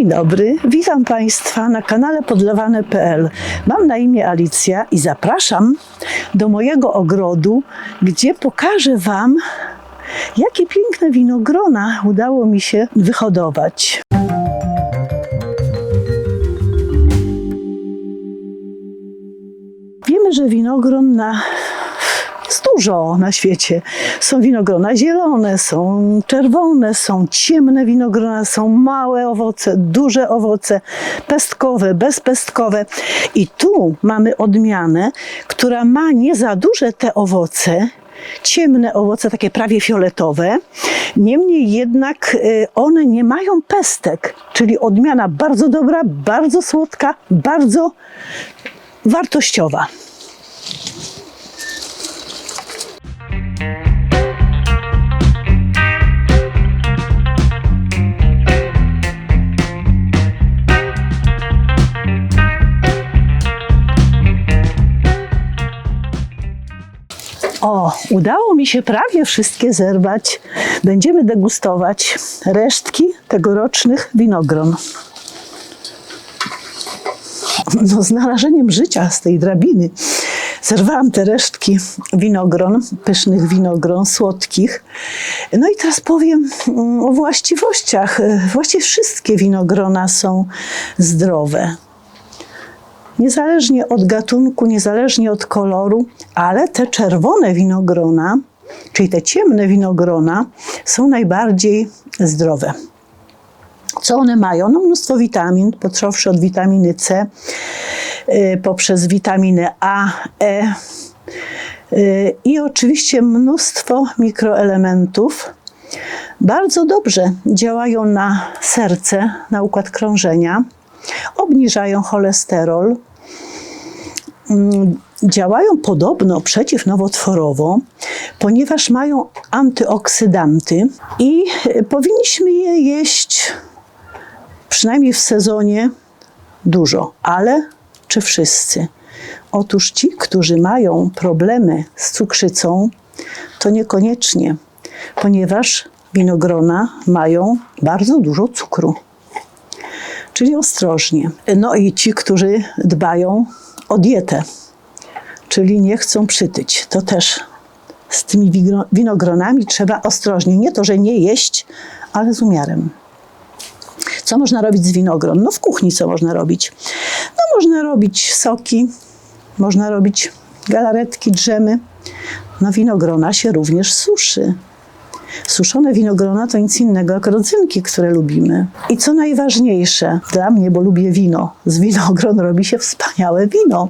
Dzień dobry, witam Państwa na kanale podlewane.pl. Mam na imię Alicja i zapraszam do mojego ogrodu, gdzie pokażę Wam, jakie piękne winogrona udało mi się wyhodować. Wiemy, że winogron na jest dużo na świecie. Są winogrona zielone, są czerwone, są ciemne winogrona, są małe owoce, duże owoce, pestkowe, bezpestkowe. I tu mamy odmianę, która ma nie za duże te owoce, ciemne owoce, takie prawie fioletowe. Niemniej jednak y, one nie mają pestek, czyli odmiana bardzo dobra, bardzo słodka, bardzo wartościowa. O, udało mi się prawie wszystkie zerwać. Będziemy degustować resztki tegorocznych winogron. No, z narażeniem życia z tej drabiny zerwałam te resztki winogron, pysznych winogron, słodkich. No i teraz powiem mm, o właściwościach. Właściwie wszystkie winogrona są zdrowe niezależnie od gatunku, niezależnie od koloru, ale te czerwone winogrona, czyli te ciemne winogrona, są najbardziej zdrowe. Co one mają? No mnóstwo witamin, począwszy od witaminy C, y, poprzez witaminę A, E y, i oczywiście mnóstwo mikroelementów. Bardzo dobrze działają na serce, na układ krążenia, obniżają cholesterol, mm, działają podobno przeciwnowotworowo, ponieważ mają antyoksydanty i y, powinniśmy je jeść przynajmniej w sezonie dużo, ale czy wszyscy? Otóż ci, którzy mają problemy z cukrzycą, to niekoniecznie, ponieważ winogrona mają bardzo dużo cukru. Czyli ostrożnie. No i ci, którzy dbają o dietę, czyli nie chcą przytyć, to też z tymi winogronami trzeba ostrożnie. Nie to, że nie jeść, ale z umiarem. Co można robić z winogron? No w kuchni co można robić? No można robić soki, można robić galaretki, drzemy. No winogrona się również suszy. Suszone winogrona to nic innego jak rodzynki, które lubimy. I co najważniejsze dla mnie, bo lubię wino, z winogron robi się wspaniałe wino.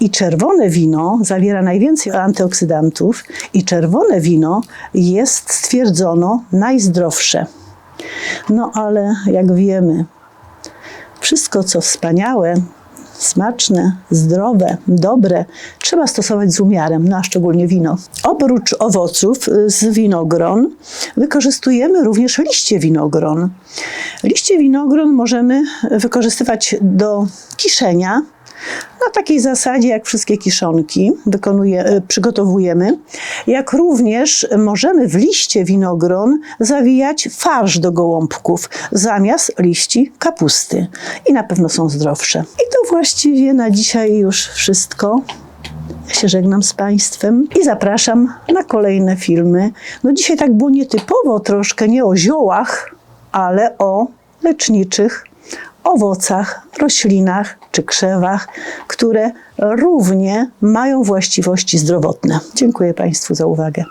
I czerwone wino zawiera najwięcej antyoksydantów, i czerwone wino jest stwierdzono najzdrowsze. No ale jak wiemy, wszystko co wspaniałe, smaczne, zdrowe, dobre, trzeba stosować z umiarem, no a szczególnie wino. Oprócz owoców z winogron wykorzystujemy również liście winogron. Liście winogron możemy wykorzystywać do kiszenia, na takiej zasadzie, jak wszystkie kiszonki wykonuje, y, przygotowujemy, jak również możemy w liście winogron zawijać farsz do gołąbków zamiast liści kapusty. I na pewno są zdrowsze. I to właściwie na dzisiaj już wszystko. Ja się żegnam z Państwem i zapraszam na kolejne filmy. No dzisiaj tak było nietypowo troszkę, nie o ziołach, ale o leczniczych owocach, roślinach czy krzewach, które równie mają właściwości zdrowotne. Dziękuję Państwu za uwagę.